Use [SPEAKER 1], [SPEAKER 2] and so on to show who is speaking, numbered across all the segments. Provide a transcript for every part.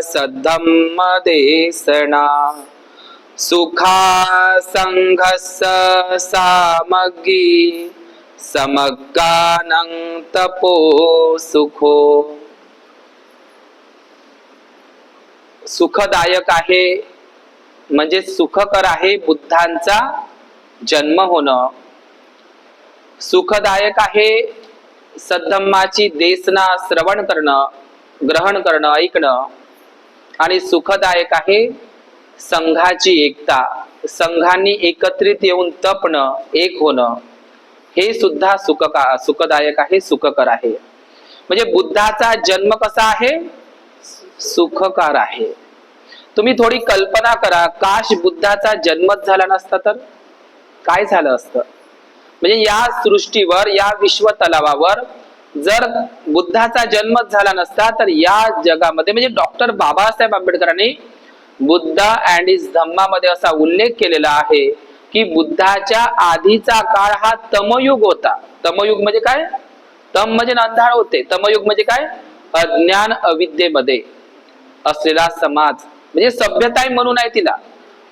[SPEAKER 1] सद्धम्म देसना सुखा संघस सामग्री समग्गानं तपो सुखो। सुखदायक आहे म्हणजे सुखकर आहे बुद्धांचा जन्म होणं. सुखदायक आहे सद्धम्माची देसना श्रवण करणं ग्रहण करणं ऐकणं. आणि सुखदायक आहे. संघाची एकता संघांनी एकत्रित येऊन तपणं एक होणं हे सुद्धा सुखका सुखदायक आहे सुखकर आहे. म्हणजे बुद्धाचा जन्म कसा आहे? सुखकार आहे. तुम्ही थोडी कल्पना करा काश बुद्धाचा जन्मच झाला नसता तर? काय झालं असतं? म्हणजे या सृष्टीवर या विश्व तलावावर जर बुद्धाचा जन्मच झाला नसता तर या जगामध्ये म्हणजे डॉक्टर बाबासाहेब आंबेडकरांनी बुद्ध अँड इज धम्मामध्ये असा उल्लेख केलेला आहे की बुद्धाच्या आधीचा काळ हा तमयुग होता. तमयुग म्हणजे काय? तम म्हणजे अंधार होते. तमयुग म्हणजे काय? अज्ञान अविद्येमध्ये असलेला समाज. म्हणजे सभ्यता म्हणून आहे तिला.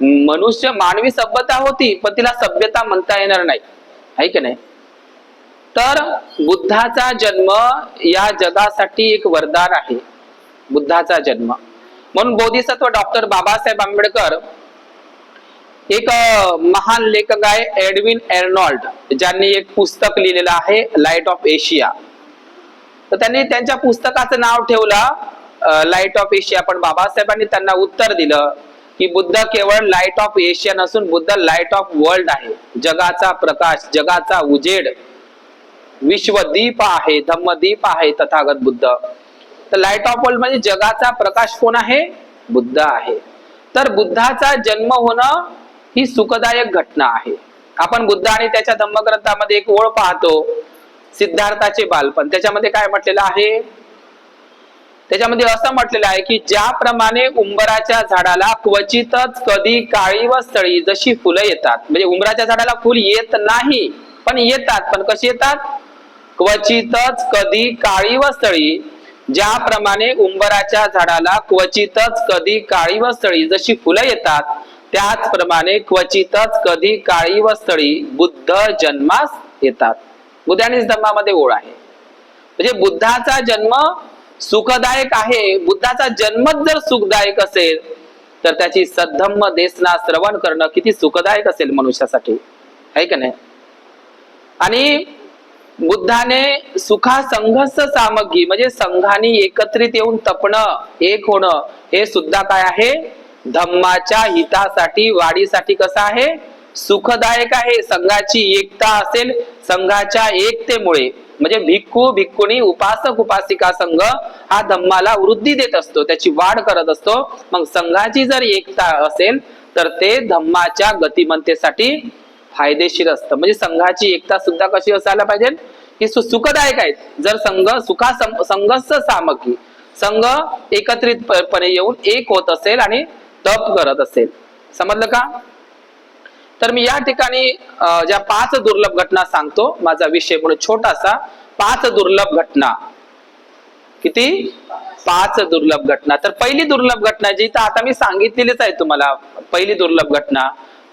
[SPEAKER 1] मनुष्य मानवी सभ्यता होती पण तिला सभ्यता म्हणता येणार नाही. आहे की नाही? तर बुद्धाचा जन्म या जगासाठी एक वरदान आहे. बुद्धाचा जन्म. म्हणून बोधिसत्व डॉक्टर बाबासाहेब आंबेडकर एक महान लेखक आहे एडविन एर्नॉल्ड ज्यांनी एक पुस्तक लिहिलेलं आहे लाइट ऑफ एशिया. तर त्यांनी त्यांच्या पुस्तकाचं नाव ठेवलं लाइट ऑफ एशिया. पण बाबासाहेबांनी त्यांना उत्तर दिलं की बुद्ध केवळ लाइट ऑफ एशिया नसून बुद्ध लाइट ऑफ वर्ल्ड आहे. जगाचा प्रकाश जगाचा उजेड विश्वदीप आहे धम्मदीप आहे तथागत बुद्ध. तर लाइट ऑफ वर्ल्ड म्हणजे जगाचा प्रकाश कोण आहे? बुद्ध आहे. तर बुद्धाचा जन्म होणं ही सुखदायक घटना आहे. आपण बुद्ध आणि त्याच्या धम्मग्रंथामध्ये एक ओळ पाहतो सिद्धार्थाचे बालपण. त्याच्यामध्ये काय म्हटलेलं आहे? त्याच्यामध्ये असं म्हटलेलं आहे की ज्याप्रमाणे उंबराच्या झाडाला क्वचितच कधी काळी व स्थळी जशी फुलं येतात. म्हणजे उंबराच्या झाडाला फुल येत नाही पण येतात. पण कशी येतात? क्वचितच कधी काळी वस्तळी स्थळी ज्याप्रमाणे उंबराच्या झाडाला क्वचितच कधी काळी वस्तळी स्थळी जशी फुलं येतात त्याचप्रमाणे क्वचितच कधी काळी वस्तळी स्थळी बुद्ध जन्मास येतात. बुद्धानीच धर्मामध्ये ओळ आहे. म्हणजे बुद्धाचा जन्म सुखदायक आहे. बुद्धाचा जन्मच जर सुखदायक असेल तर त्याची सद्धम्म देसना श्रवण करणं किती सुखदायक असेल मनुष्यासाठी. आहे का नाही? आणि बुद्धाने सुखा संघस सामग्री म्हणजे संघाने एकत्रित येऊन तपणं एक होणं हे सुद्धा काय आहे? धम्माच्या हितासाठी वाढीसाठी कसं आहे? सुखदायक आहे. संघाची एकता असेल संघाच्या एकतेमुळे. म्हणजे भिक्खू भिक्खुनी उपासक उपासिका संघ हा धम्माला वृद्धी देत असतो त्याची वाढ करत असतो. मग संघाची जर एकता असेल तर ते धम्माच्या गतिमंतेसाठी फायदेशीर असतं. म्हणजे संघाची एकता सुद्धा कशी असायला पाहिजे? ही सुखदायक आहेत. जर संघ सुखा सं- सामग्री संघ एकत्रितपणे येऊन एक होत असेल आणि तप करत असेल. समजलं का? तर मी या ठिकाणी ज्या पाच दुर्लभ घटना सांगतो माझा विषय म्हणून छोटासा पाच दुर्लभ घटना. किती? पाच दुर्लभ घटना. तर पहिली दुर्लभ घटना जी तर आता मी सांगितलेलीच आहे तुम्हाला. पहिली दुर्लभ घटना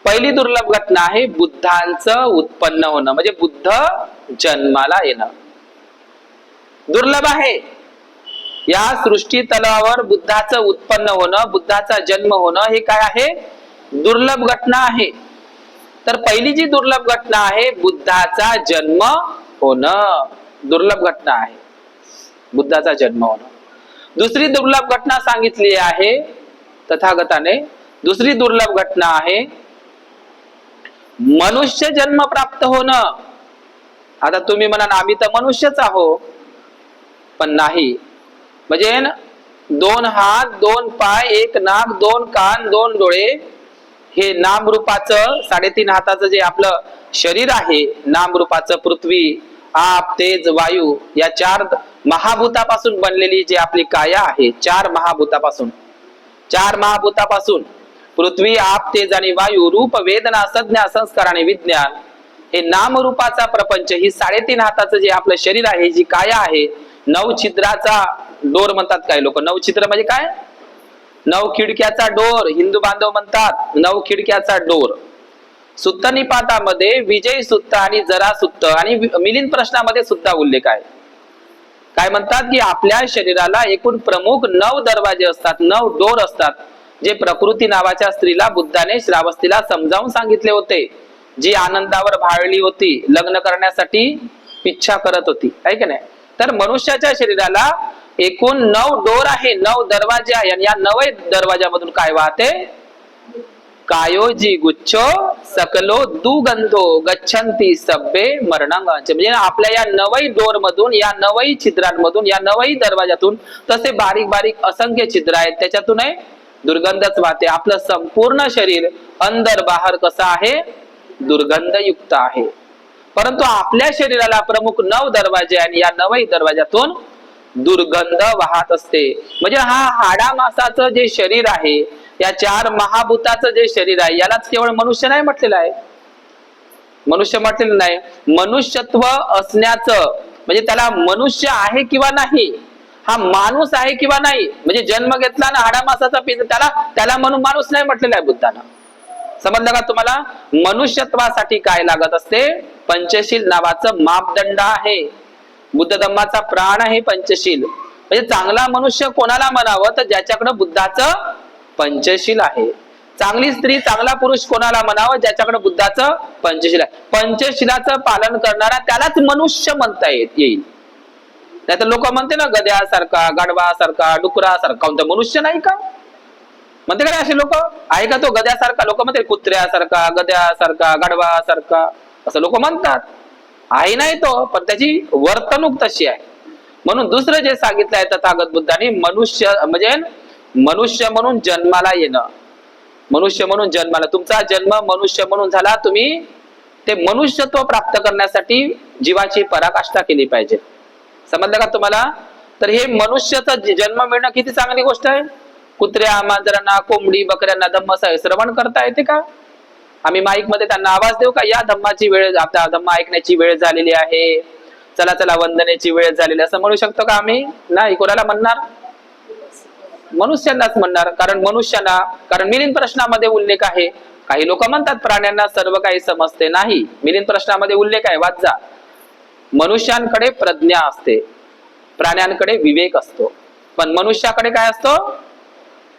[SPEAKER 1] पहिली दुर्लभ घटना आहे बुद्धांचं उत्पन्न होणं म्हणजे बुद्ध जन्माला येणं. दुर्लभ आहे. या सृष्टी तलावर बुद्धाचं उत्पन्न होणं बुद्धाचा जन्म होणं हे काय आहे? दुर्लभ घटना आहे. तर पहिली जी दुर्लभ घटना आहे बुद्धाचा जन्म होणं. दुर्लभ घटना आहे. बुद्धाचा जन्म होणं. दुसरी दुर्लभ घटना सांगितली आहे तथागताने. दुसरी दुर्लभ घटना आहे मनुष्य जन्म प्राप्त होणं. आता तुम्ही म्हणाल आम्ही तर मनुष्यच आहो पण नाही. म्हणजे दोन हात दोन पाय एक नाक दोन कान दोन डोळे हे नामरूपाचं साडेतीन हाताचं जे आपलं शरीर आहे नामरूपाचं पृथ्वी आप तेज वायू या चार महाभूतापासून बनलेली जी आपली काया आहे चार महाभूतापासून. चार महाभूतापासून. पृथ्वी आप तेज आणि वायू रूप वेदना संज्ञा संस्कार आणि विज्ञान हे नामरूपाचा प्रपंच ही साडेतीन हाताचं जे आपलं शरीर आहे जी काया आहे नऊ छिद्राचा डोर म्हणतात काय लोक. नऊ छिद्र म्हणजे काय? नऊ खिडक्याचा डोर हिंदू बांधव म्हणतात नऊ खिडक्याचा डोर. सुत्त निपातामध्ये विजय सुत्त आणि जरा सुत्त आणि वि- मिलिंद प्रश्नामध्ये सुद्धा उल्लेख आहे. काय म्हणतात की आपल्या शरीराला एकूण प्रमुख नऊ दरवाजे असतात नऊ डोर असतात. जे प्रकृती नावाच्या स्त्रीला बुद्धाने श्रावस्तीला समजावून सांगितले होते. जी आनंदावर भाळली होती लग्न करण्यासाठी इच्छा करत होती. आहे की नाही? तर मनुष्याच्या शरीराला एकूण नऊ डोर आहे नऊ दरवाजे आहे. आणि या नऊ दरवाजामधून काय वाहते? कायोजी गुच्छो सकलो दुगंधो गच्छंती सब्बे मरणांगांचे म्हणजे आपल्या या नवई डोर मधून या नवई छिद्रांमधून या नवई दरवाजातून तसे बारीक बारीक असंख्य छिद्र आहेत. त्याच्यातून दुर्गंधच वाहते. आपलं संपूर्ण शरीर अंदर बाहेर कसं आहे? दुर्गंधयुक्त आहे. परंतु आपल्या शरीराला प्रमुख नऊ दरवाजे आणि या नवही दरवाजातून दुर्गंध वाहत असते. म्हणजे हा हाडा मासाचं जे शरीर आहे या चार महाभूताचं जे शरीर आहे यालाच केवळ मनुष्य नाही म्हटलेलं आहे. मनुष्य म्हटलेलं नाही. मनुष्यत्व असण्याचं म्हणजे त्याला मनुष्य आहे किंवा नाही हा माणूस आहे किंवा नाही? म्हणजे जन्म घेतला ना हाडा मासाचा पिंड त्याला त्याला म्हणून माणूस नाही म्हटलेला आहे बुद्धानं. समजलं का तुम्हाला? मनुष्यत्वासाठी काय लागत असते? पंचशील नावाचं मापदंड आहे. बुद्ध धम्माचा प्राण आहे पंचशील. म्हणजे चांगला मनुष्य कोणाला म्हणावं? तर ज्याच्याकडे बुद्धाचं पंचशील आहे. चांगली स्त्री चांगला पुरुष कोणाला म्हणावं? ज्याच्याकडे बुद्धाचं पंचशील आहे. पंचशिलाचं पालन करणारा त्यालाच मनुष्य म्हणता येत नाही नाहीतर लोक म्हणते ना गद्यासारखा गाढवासारखा डुकरासारखा. कोणता मनुष्य नाही का? म्हणते का नाही असे लोक? आहे का तो गद्यासारखा? लोक म्हणते कुत्र्यासारखा गद्यासारखा गाडवासारखा असं लोक म्हणतात. आहे नाही तो पण त्याची वर्तणूक तशी आहे. म्हणून दुसरं जे सांगितलं आहे तथागत बुद्धाने मनुष्य म्हणजे मनुष्य म्हणून जन्माला येणं. मनुष्य म्हणून जन्माला तुमचा जन्म मनुष्य म्हणून झाला तुम्ही ते मनुष्यत्व प्राप्त करण्यासाठी जीवाची पराकाष्ठा केली पाहिजे. समजलं का तुम्हाला? तर हे मनुष्याचा जन्म मिळणं किती चांगली गोष्ट आहे? कुत्र्या मांजरांना कोंबडी बकऱ्यांना धम्म श्रवण करता येते का? आम्ही माईकमध्ये त्यांना आवाज देऊ का? या धम्माची वेळ आता धम्म ऐकण्याची वेळ झालेली आहे. चला चला वंदनेची वेळ झालेली असं म्हणू शकतो का आम्ही? नाही कोणाला म्हणणार? मनुष्यांनाच म्हणणार. कारण मनुष्यांना कारण मिलिंद प्रश्नामध्ये उल्लेख आहे. काही लोक म्हणतात प्राण्यांना सर्व काही समजते. नाही मिलिंद प्रश्नामध्ये उल्लेख आहे. वाचा. मनुष्यांकडे प्रज्ञा असते. प्राण्यांकडे विवेक असतो. पण मनुष्याकडे काय असतो?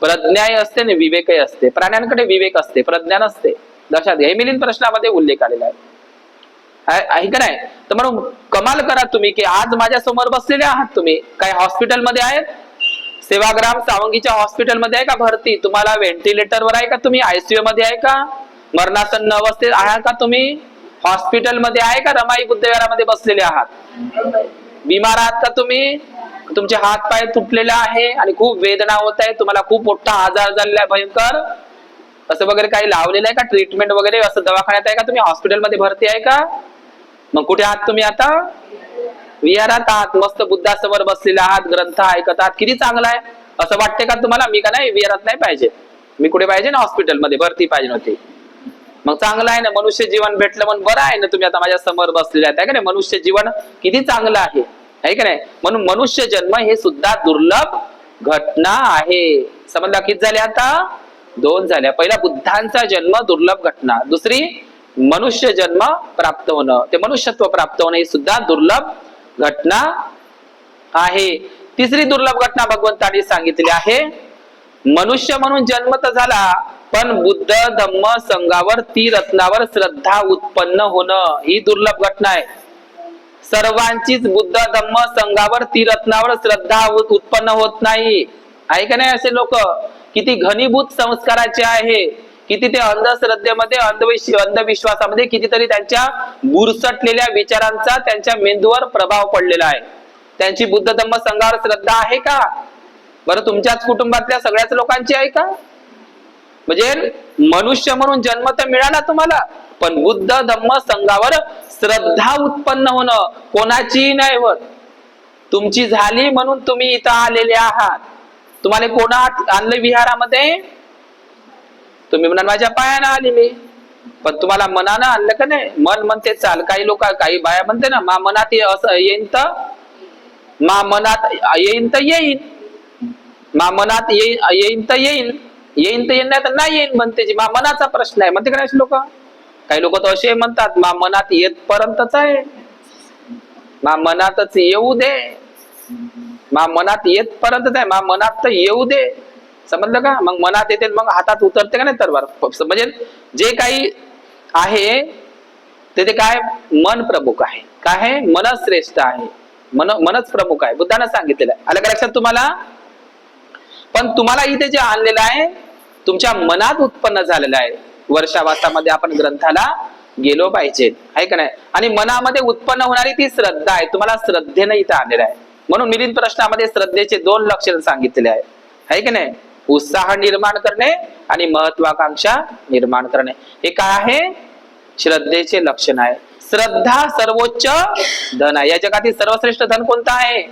[SPEAKER 1] प्रज्ञाही असते आणि विवेकही असते. प्राण्यांकडे विवेक असते प्रज्ञा नसते. लक्षात घ्या. हे मिलिंद प्रश्नामध्ये उल्लेख आलेला आहे. आहे का नाही? तर म्हणून कमाल करा तुम्ही की आज माझ्यासमोर बसलेले आहात तुम्ही. काही हॉस्पिटलमध्ये आहेत? सेवाग्राम सावंगीच्या हॉस्पिटलमध्ये आहे का भरती? तुम्हाला व्हेंटिलेटरवर आहे का तुम्ही? आयसीयू मध्ये आहे का? मरणासन्न अवस्थेत आहात का तुम्ही? हॉस्पिटलमध्ये आहे का? रमाई बुद्धविहारामध्ये बसलेले आहात? बिमार आहात का तुम्ही? तुमचे हात पाय तुटलेले आहे आणि खूप वेदना होत आहे. तुम्हाला खूप मोठा आजार झालेला आहे भयंकर. असं वगैरे काही लावलेलं आहे का? ट्रीटमेंट वगैरे असं दवाखान्यात आहे का तुम्ही? हॉस्पिटलमध्ये भरती आहे का? मग कुठे आहात तुम्ही आता? विहारात आहात. मस्त बुद्धासमोर बसलेले आहात. ग्रंथ ऐकत आहात. किती चांगला आहे. असं वाटते का तुम्हाला? मी का नाही? विहारात नाही पाहिजे. मी कुठे पाहिजे ना? हॉस्पिटलमध्ये भरती पाहिजे नव्हती मग चांगलं आहे ना मनुष्य जीवन भेटलं म्हणून बरं आहे ना तुम्ही आता माझ्यासमोर बसलेले आहेत आहे का नाही? मनुष्य जीवन किती चांगलं आहे है का नाही? म्हणून मनुष्य जन्म हे सुद्धा दुर्लभ घटना आहे. समजला किती झाले आता? दोन झाल्या पहिला बुद्धांचा जन्म दुर्लभ घटना. दुसरी मनुष्य जन्म प्राप्त होणं. ते मनुष्यत्व प्राप्त होणं ही सुद्धा दुर्लभ घटना आहे. तिसरी दुर्लभ घटना भगवंतांनी सांगितली आहे मनुष्य म्हणून जन्म तर झाला पण बुद्ध धम्म संघावर ती रत्नावर श्रद्धा उत्पन्न होणं ही दुर्लभ घटना आहे. सर्वांचीच बुद्ध धम्म संघावर ती रत्नावर श्रद्धा उत्पन्न होत नाही. आहे का नाही असे लोक? किती घनीभूत संस्काराचे आहे. किती ते अंधश्रद्धेमध्ये अंधविश्व अंधविश्वासामध्ये कितीतरी त्यांच्या बुरसटलेल्या विचारांचा त्यांच्या मेंदूवर प्रभाव पडलेला आहे. त्यांची बुद्ध धम्म संघावर श्रद्धा आहे का? बरं तुमच्याच कुटुंबातल्या सगळ्याच लोकांची आहे का? म्हणजे मनुष्य म्हणून जन्म तर मिळाला तुम्हाला पण बुद्ध धम्म संघावर श्रद्धा उत्पन्न होणं कोणाचीही नाही होत. तुमची झाली म्हणून तुम्ही इथं आलेले आहात. तुम्हाला कोणा आणलं विहारामध्ये? तुम्ही म्हणाल माझ्या पायानं आली मी. पण तुम्हाला मनानं आणलं का नाही? मन म्हणते चाल काही लोक काही बाया म्हणते ना मा मनात असं येईन तर? मा मनात येईन तर येईन. मा मनात येईन तर येईन. येईन तर येईन नाही तर नाही येईन म्हणते जी. मा मनाचा प्रश्न आहे. म्हणते का नाही लोक? काही लोक तर असे म्हणतात मा मनात येतपर्यंतच आहे. मा मनातच येऊ दे. मा मनात येतपर्यंतच आहे. मा मनात तर येऊ दे. समजलं का? मग मनात येते मग हातात उतरते का नाही तर म्हणजे जे काही आहे ते ते काय? मन प्रमुख आहे. काय आहे? मन श्रेष्ठ आहे. मन मनच प्रमुख आहे. बुद्धानं सांगितलेलं आहे. आलं का लक्षात तुम्हाला? पण तुम्हाला इथे जे आणलेलं आहे तुमच्या मनात उत्पन्न झालेलं आहे. वर्षावासामध्ये आपण ग्रंथाला गेलो पाहिजे आहे का नाही? आणि मनामध्ये उत्पन्न होणारी ती श्रद्धा आहे तुम्हाला श्रद्धेनं इथं आणलेलं आहे. म्हणून मिलिंद प्रश्नामध्ये श्रद्धेचे दोन लक्षण सांगितलेले आहे. आहे की नाही? उत्साह निर्माण करणे आणि महत्वाकांक्षा निर्माण करणे. हे काय आहे? श्रद्धेचे लक्षण आहे. श्रद्धा सर्वोच्च धन आहे. या जगातील सर्वश्रेष्ठ धन कोणतं आहे?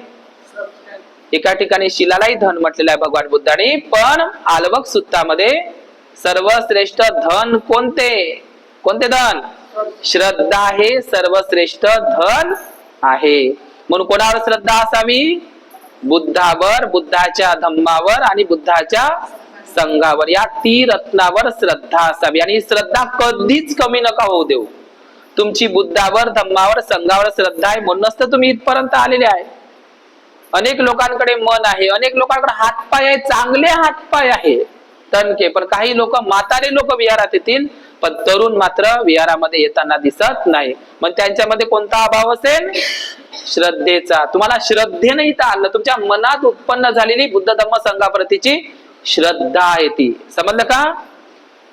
[SPEAKER 1] एका ठिकाणी शिलालाही धन म्हटलेलं आहे भगवान बुद्धाने. पण आलवक सूत्रामध्ये सर्वश्रेष्ठ धन कोणते? कोणते धन? श्रद्धा हे सर्वश्रेष्ठ धन आहे. म्हणून कोणावर श्रद्धा असावी? बुद्धावर बुद्धाच्या धम्मावर आणि बुद्धाच्या संघावर. या ती रत्नावर श्रद्धा असावी. आणि श्रद्धा कधीच कमी नका होऊ देऊ. तुमची बुद्धावर धम्मावर संघावर श्रद्धा आहे म्हणूनच तर तुम्ही इथपर्यंत आलेले आहे. अनेक लोकांकडे मन आहे अनेक लोकांकडे हातपाय आहे चांगले हातपाय आहे. तनके पण काही लोक म्हातारे लोक विहारात येतील पण तरुण मात्र विहारामध्ये येताना दिसत नाही. मग त्यांच्यामध्ये कोणता अभाव असेल? श्रद्धेचा. तुम्हाला श्रद्धेने इथं आलं तुमच्या मनात उत्पन्न झालेली बुद्ध धम्म संघाप्रतीची श्रद्धा आहे ती. समजलं का?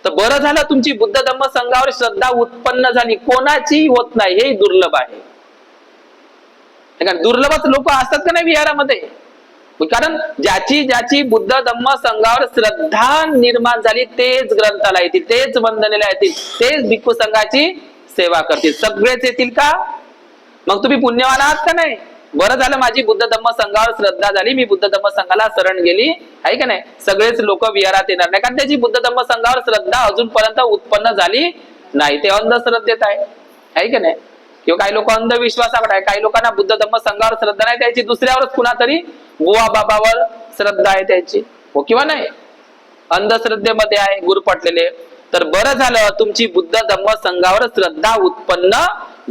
[SPEAKER 1] तर बरं झालं तुमची बुद्ध धम्म संघावर श्रद्धा उत्पन्न झाली कोणाची होत नाही हे दुर्लभ आहे. कारण दुर्लभच लोक असतात का नाही विहारामध्ये कारण ज्याची ज्याची बुद्ध धम्म संघावर श्रद्धा निर्माण झाली तेच ग्रंथाला येतील तेच वंदनेला येतील तेच भिक्खू संघाची सेवा करतील. सगळेच येतील का? मग तुम्ही पुण्यवान आहात का नाही? बरं झालं माझी बुद्ध धम्म संघावर श्रद्धा झाली मी बुद्ध धम्म संघाला शरण गेली. आहे का नाही? सगळेच लोक विहारात येणार नाही. कारण त्याची बुद्ध धम्म संघावर श्रद्धा अजूनपर्यंत उत्पन्न झाली नाही. ते अंधश्रद्धेत आहे. आहे का नाही? किंवा काही लोक अंधविश्वासाकडे आहे काही लोकांना बुद्ध धम्म संघावर श्रद्धा नाही त्याची दुसऱ्यावरच कुणातरी बुवा बाबावर श्रद्धा आहे त्याची. हो किंवा नाही? अंधश्रद्धेमध्ये आहे गुरु पटलेले. तर बरं झालं तुमची बुद्ध धम्म संघावर श्रद्धा उत्पन्न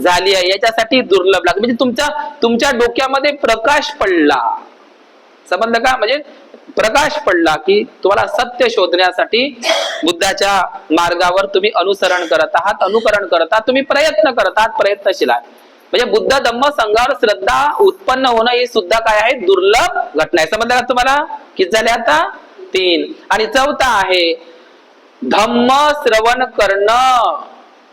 [SPEAKER 1] झाली आहे. याच्यासाठी दुर्लभ लागलं म्हणजे तुमच्या तुमच्या डोक्यामध्ये प्रकाश पडला. समजलं का? म्हणजे प्रकाश पडला की तुम्हाला सत्य शोधण्यासाठी बुद्धाच्या मार्गावर तुम्ही अनुसरण करत आहात अनुकरण करत आहात तुम्ही प्रयत्न करत आहात प्रयत्नशील आहात. म्हणजे बुद्ध धम्म संघावर श्रद्धा उत्पन्न होणं ही सुद्धा काय आहे? दुर्लभ घटना आहे. समजलं का तुम्हाला? किती झाले आता? तीन. आणि चौथा आहे धम्म श्रवण करणं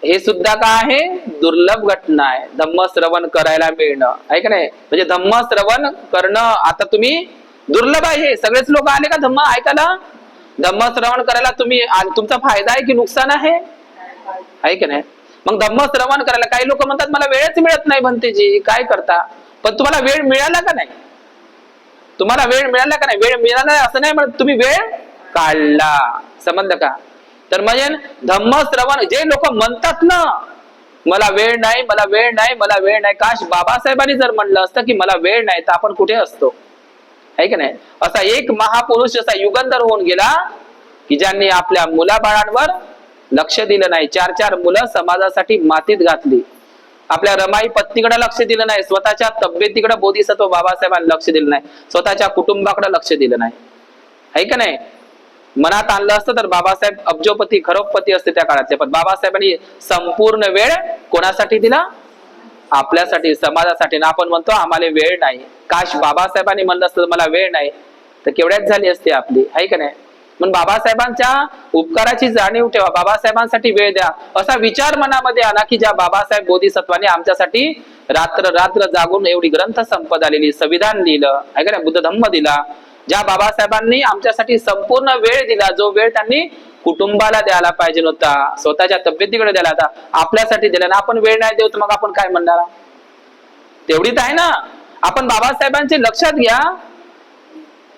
[SPEAKER 1] हे सुद्धा काय आहे? दुर्लभ घटना आहे. धम्म श्रवण करायला मिळणं. आहे का नाही? म्हणजे धम्म श्रवण करणं आता तुम्ही दुर्लभ आहे. हे. सगळेच लोक आले का धम्म ऐकायला? धम्म श्रवण करायला तुम्ही तुमचा फायदा आहे की नुकसान आहे? आहे की नाही? मग धम्म श्रवण करायला काही लोक म्हणतात मला वेळच मिळत नाही भंतेजी काय करता? पण तुम्हाला वेळ मिळाला का नाही? तुम्हाला वेळ मिळाला का नाही? वेळ मिळाला असं नाही म्हणत. तुम्ही वेळ काढला. समजलं का? तर म्हणजे धम्म श्रवण जे लोक म्हणतात ना मला वेळ नाही मला वेळ नाही मला वेळ नाही. काश बाबासाहेबांनी जर म्हणलं असतं की मला वेळ नाही तर आपण कुठे असतो? आहे की नाही? असा एक महापुरुष असा युगंधर होऊन गेला की ज्यांनी आपल्या मुलाबाळांवर लक्ष दिलं नाही. चार चार मुलं समाजासाठी मातीत घातली. आपल्या रमाई पत्नीकडे लक्ष दिलं नाही. स्वतःच्या तब्येतीकडे बोधिसत्व बाबासाहेबांनी लक्ष दिलं नाही. स्वतःच्या कुटुंबाकडे लक्ष दिलं नाही. आहे का नाही? मनात आणलं असतं तर बाबासाहेब अब्जोपती खरोपती असते त्या काळातले. पण बाबासाहेबांनी संपूर्ण वेळ कोणासाठी दिला? आपल्यासाठी समाजासाठी ना आपण म्हणतो आम्हाला वेळ नाही. काश बाबासाहेबांनी म्हणलं असतं मला वेळ नाही. तर केवढ्याच झाली असते आपली आहे का नाही? म्हणून बाबासाहेबांच्या उपकाराची जाणीव ठेवा बाबासाहेबांसाठी वेळ द्या. असा विचार मनामध्ये आणा की ज्या बाबासाहेब बोधिसत्वाने आमच्यासाठी रात्र रात्र जागून एवढी ग्रंथ संपदा लिहिली संविधान लिहिलं आहे का नाही? बुद्ध धम्म दिला. ज्या बाबासाहेबांनी आमच्यासाठी संपूर्ण वेळ दिला जो वेळ त्यांनी कुटुंबाला द्यायला पाहिजे होता स्वतःच्या तब्येतीकडे द्यायला होता आपल्यासाठी दिला ना आपण वेळ नाही देऊ मग आपण काय म्हणणार? तेवढीच आहे ना. आपण बाबासाहेबांचे लक्षात घ्या.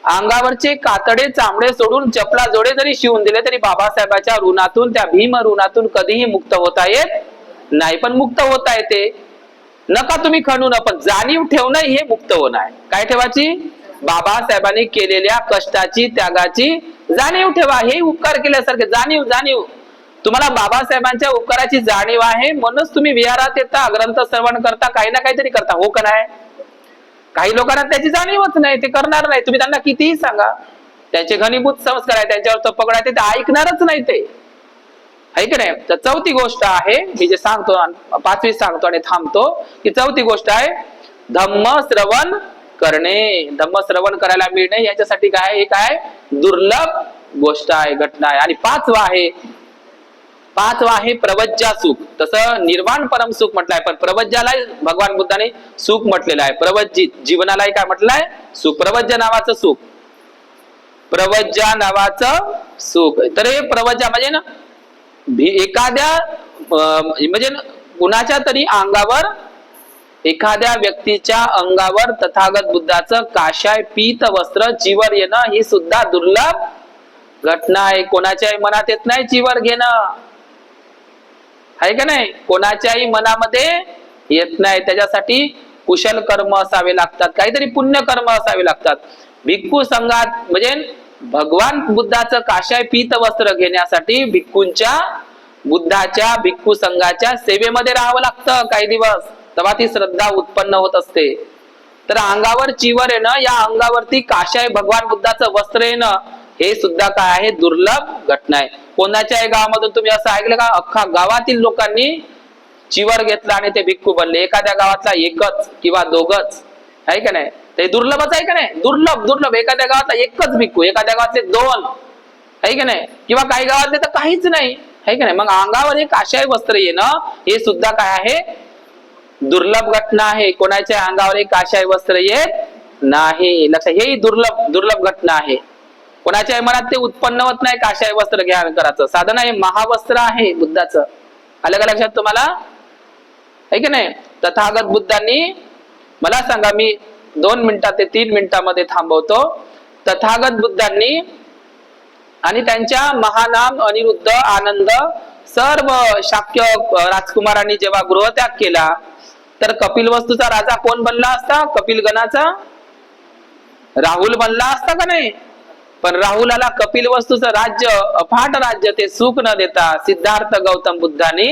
[SPEAKER 1] अंगावरचे कातडे चामडे सोडून चपला जोडे जरी शिवून दिले तरी बाबासाहेबाच्या ऋणातून त्या भीम ऋणातून कधीही मुक्त होता येत नाही. पण मुक्त होता येते. नका तुम्ही खणू न पण जाणीव ठेवणं हे मुक्त होणं आहे. काय ठेवायची? बाबासाहेबांनी केलेल्या कष्टाची त्यागाची जाणीव ठेवा. हे उपकार केल्यासारखे जाणीव जाणीव. तुम्हाला बाबासाहेबांच्या उपकाराची जाणीव आहे. म्हणूनच तुम्ही विहारात येता ग्रंथ श्रवण करता काही ना काहीतरी करता. हो का नाही? काही लोकांना त्याची जाणीवच नाही. ते करणार नाही. तुम्ही त्यांना कितीही सांगा. त्यांचे घनीभूत संस्कार आहे त्यांच्यावर पकड आहे. ते ऐकणारच नाही ते. आहे की नाही? तर चौथी गोष्ट आहे मी जे सांगतो पाचवी सांगतो आणि थांबतो की चौथी गोष्ट आहे धम्म श्रवण करणे धम्म श्रवण करायला मिळणे याच्यासाठी काय हे काय दुर्लभ गोष्ट आहे घटना आहे. आणि पाचवा आहे पाचवा आहे प्रवज्जा सुख. तसं निर्वाण परम सुख म्हटलंय पण प्रवज्जाला भगवान बुद्धाने सुख म्हटलेलं आहे. प्रवज्जित जीवनालाही काय म्हटलंय? सुख प्रवज्जा नावाचं सुख. प्रवज्जा नावाचं सुख. तर हे प्रवज्जा म्हणजे ना एखाद्या अं, म्हणजे कुणाच्या तरी अंगावर एखाद्या व्यक्तीच्या अंगावर तथागत बुद्धाचं काशाय पीत वस्त्र चिवर येणं ही सुद्धा दुर्लभ घटना आहे. कोणाच्याही मनात येत नाही चिवर घेणं. आहे का नाही? कोणाच्याही मनामध्ये येत नाही. त्याच्यासाठी कुशल कर्म असावे लागतात. काहीतरी पुण्य कर्म असावे लागतात. भिक्खू संघात म्हणजे भगवान बुद्धाचं काशाय पीत वस्त्र घेण्यासाठी भिक्खूंच्या बुद्धाच्या भिक्खू संघाच्या सेवेमध्ये राहावं लागतं काही दिवस. तेव्हा ती श्रद्धा उत्पन्न होत असते. तर अंगावर चिवर येणं या अंगावरती काशाय भगवान बुद्धाचं वस्त्र येणं हे सुद्धा काय आहे? दुर्लभ घटना आहे. कोणाच्याही गावामधून तुम्ही असं ऐकलं का? अख्खा गावातील लोकांनी चिवर घेतला आणि ते भिक्खू बनले. एखाद्या गावातला एकच किंवा दोघच. आहे का नाही? ते दुर्लभच आहे का नाही? दुर्लभ दुर्लभ. एखाद्या गावातला एकच भिक्खू एखाद्या गावातले दोन. आहे का नाही? किंवा काही गावातले तर काहीच नाही. आहे का नाही? मग अंगावर एक आशाय वस्त्र येणं हे सुद्धा काय आहे? दुर्लभ घटना आहे. कोणाच्या अंगावर एक काशाय वस्त्र येत नाही. लक्षात हे दुर्लभ दुर्लभ घटना आहे. कोणाच्या मनात ते उत्पन्न होत नाही काशाय वस्त्र घ्या करायचं साधन आहे महावस्त्र आहे बुद्धाचं. आलं का लक्षात तुम्हाला? आहे की नाही? तथागत बुद्धांनी मला सांगा मी दोन मिनिटात ते तीन मिनिटांमध्ये थांबवतो. तथागत बुद्धांनी आणि त्यांच्या महानाम अनिरुद्ध आनंद सर्व शाक्य राजकुमारांनी जेव्हा गृहत्याग केला तर कपिल वस्तूचा राजा कोण बनला असता? कपिल गणाचा? राहुल बनला असता का नाही? पण राहुलाला कपिल वस्तूचं राज्य अफाट राज्य ते सुख न देता सिद्धार्थ गौतम बुद्धाने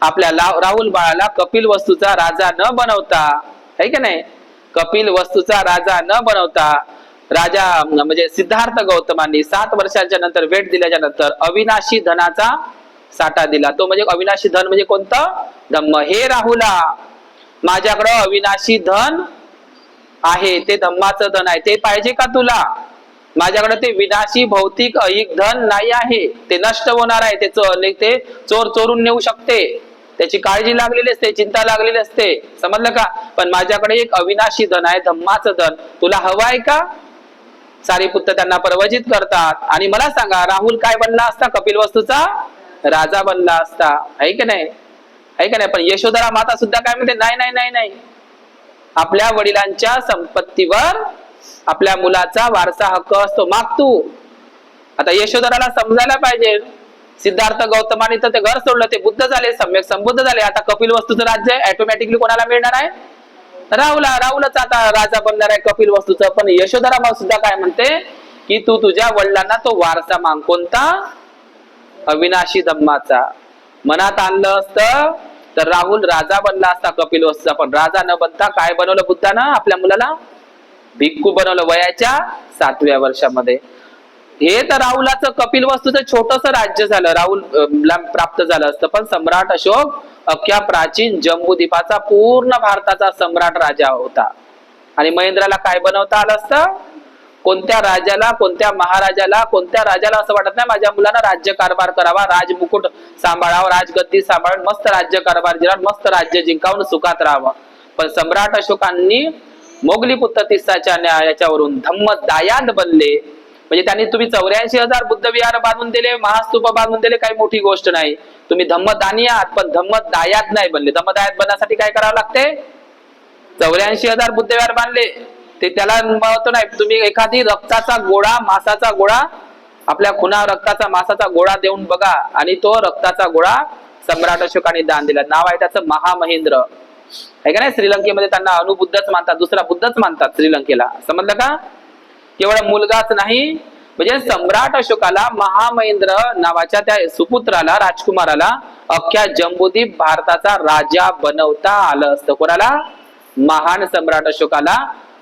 [SPEAKER 1] आपल्या राहुल बाळाला कपिल वस्तूचा राजा न बनवता है का नाही? कपिल वस्तूचा राजा न बनवता राजा म्हणजे सिद्धार्थ गौतमांनी सात वर्षांच्या नंतर भेट दिल्याच्या नंतर अविनाशी धनाचा साठा दिला. तो म्हणजे अविनाशी धन म्हणजे कोणतं? धम्म. हे राहुला माझ्याकडं अविनाशी धन आहे ते धम्माचं धन आहे. ते पाहिजे का तुला? माझ्याकडे ते विनाशी भौतिक अहिक धन नाही आहे. ते नष्ट होणार आहे. ते ते चोर चोरून नेऊ शकते. त्याची काळजी लागलेली असते चिंता लागलेली असते. समजलं का? पण माझ्याकडे एक अविनाशी धन आहे धम्माचं धन. तुला हवं आहे का सारीपुत्र त्यांना प्रवचित करतात. आणि मला सांगा राहुल काय बनला असता? कपिल वस्तूचा राजा बनला असता. आहे की नाही? आहे का नाही? पण यशोधरा माता सुद्धा काय म्हणते? नाही नाही नाही नाही. आपल्या वडिलांच्या संपत्तीवर आपल्या मुलाचा वारसा हक्क असतो. माग तू. आता यशोधराला समजायला पाहिजे. सिद्धार्थ गौतमाने तर ते घर सोडलं ते बुद्ध झाले सम्यक संबुद्ध झाले. आता कपिल वस्तूचं राज्य ऑटोमॅटिकली कोणाला मिळणार आहे? राहुला राहुलच आता राजा बनणार आहे कपिल वस्तूचं. पण यशोधरा माव सुद्धा काय म्हणते? की तू तुझ्या वडिलांना तो वारसा माग कोणता अविनाशी धम्माचा मनात आणलं असतं तर राहुल राजा बनला असता कपिल वस्तूचा. पण राजा न बनता काय बनवलं बुद्धानं? आपल्या मुलाला? भिक्खू बनवलं वयाच्या सातव्या वर्षामध्ये. हे तर राहुलाचं कपिल वस्तूचं छोटस राज्य झालं. राहुल प्राप्त झालं असतं. पण सम्राट अशोक अख्ख्या प्राचीन जम्बूद्वीपाचा पूर्ण भारताचा सम्राट राजा होता. आणि महेंद्राला काय बनवता आलं असतं? कोणत्या राजाला कोणत्या महाराजाला कोणत्या राजाला असं वाटत नाही? माझ्या मुलांना राज्य कारभार करावा राजमुकुट सांभाळावा राजगद्दी सांभाळून मस्त राज्य कारभार जिरात मस्त राज्य जिंकावून सुखात राहावं. पण सम्राट अशोकांनी मोगली पुत्र तिस्साच्या न्यायाच्यावरून धम्म दायाद बनले. म्हणजे त्यांनी तुम्ही चौऱ्याऐंशी हजार बुद्ध विहार बांधून दिले महास्तूप बांधून दिले काही मोठी गोष्ट नाही. तुम्ही धम्मदानी आहात पण धम्म दायाद नाही बनले. धम्मदायाद बनण्यासाठी काय करावं लागते? चौऱ्याऐंशी हजार बुद्ध विहार बांधले. ते त्याला म्हणतो नाही. तुम्ही एखादी रक्ताचा गोळा मासाचा गोळा आपल्या खुना रक्ताचा मासाचा गोळा देऊन बघा. आणि तो रक्ताचा गोळा सम्राट अशोकाने दान दिला. नाव आहे त्याचं महामहेंद्र. आहे का नाही? श्रीलंकेमध्ये त्यांना अनुबुद्धच मानतात दुसरा बुद्धच मानतात श्रीलंकेला. समजलं का? केवळ मुलगाच नाही म्हणजे सम्राट अशोकाला महामहेंद्र नावाच्या त्या सुपुत्राला राजकुमाराला अख्ख्या जम्बुदीप भारताचा राजा बनवता आलं असतं. कोणाला? महान सम्राट अशोकाला.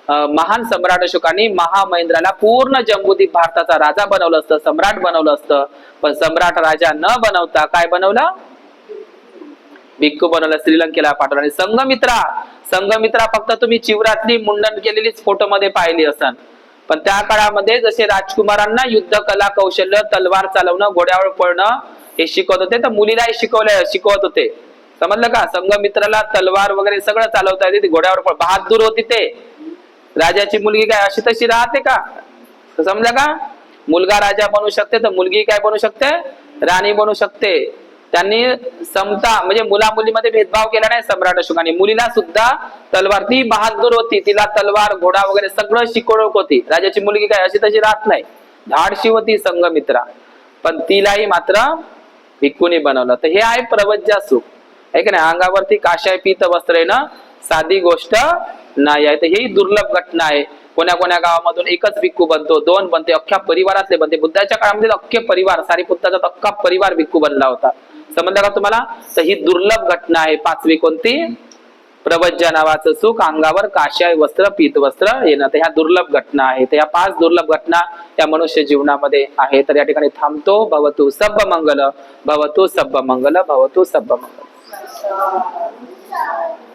[SPEAKER 1] महान सम्राट अशोकाने महामहेंद्राला पूर्ण जम्बूद्वीप भारताचा राजा बनवलं असतं सम्राट बनवलं असतं. पण सम्राट राजा न बनवता काय बनवलं? भिक्खू बनवलं श्रीलंकेला पाठवलं. आणि संघमित्रा संघमित्रा फक्त तुम्ही चिवरातली मुंडन केलेलीच फोटो मध्ये पाहिली असन. पण त्या काळामध्ये जसे राजकुमारांना युद्ध कला कौशल्य तलवार चालवणं घोड्यावर पळणं हे शिकवत होते तर मुलीलाही शिकवलं शिकवत होते. समजलं का? संघमित्राला तलवार वगैरे सगळं चालवता येते घोड्यावर पळ. बहादूर होती ते. राजाची मुलगी काय अशी तशी राहते का? समजा का? मुलगा राजा बनू शकते तर मुलगी काय बनू शकते? राणी बनू शकते. त्यांनी समता म्हणजे मुला मुलीमध्ये भेदभाव केला नाही सम्राट अशोकाने. मुलीला सुद्धा तलवार ती बहादूर होती. तिला तलवार घोडा वगैरे सगळं शिकवणूक होती. राजाची मुलगी काय अशी तशी राहत नाही. धाडशी होती संघमित्रा. पण तिलाही मात्र भिक्कूने बनवलं. तर हे आहे प्रवज्जा सुख आहे की नाही? अंगावरती काशाय पित वस्त्र येणं साधी गोष्ट नाही आहे. तर ही दुर्लभ घटना आहे. कोण्या कोण्या गावामधून एकच भिक्खू बनतो दोन बनते अख्ख्या परिवारातले बनते. बुद्धाच्या काळामध्ये अख्खे परिवार सारीपुत्ताचा अख्खा परिवार भिक्खू बनला होता. समजलं का तुम्हाला? तर ही दुर्लभ घटना आहे. पाचवी कोणती? प्रवज्जा नावाचं सुख अंगावर काशाय वस्त्र पीत वस्त्र येणं. तर ह्या दुर्लभ घटना आहेत. तर ह्या पाच दुर्लभ घटना या मनुष्य जीवनामध्ये आहे तर या ठिकाणी थांबतो. भवतु सब्ब मंगल भवतु सब्ब मंगल भवतु सब्ब मंगल So.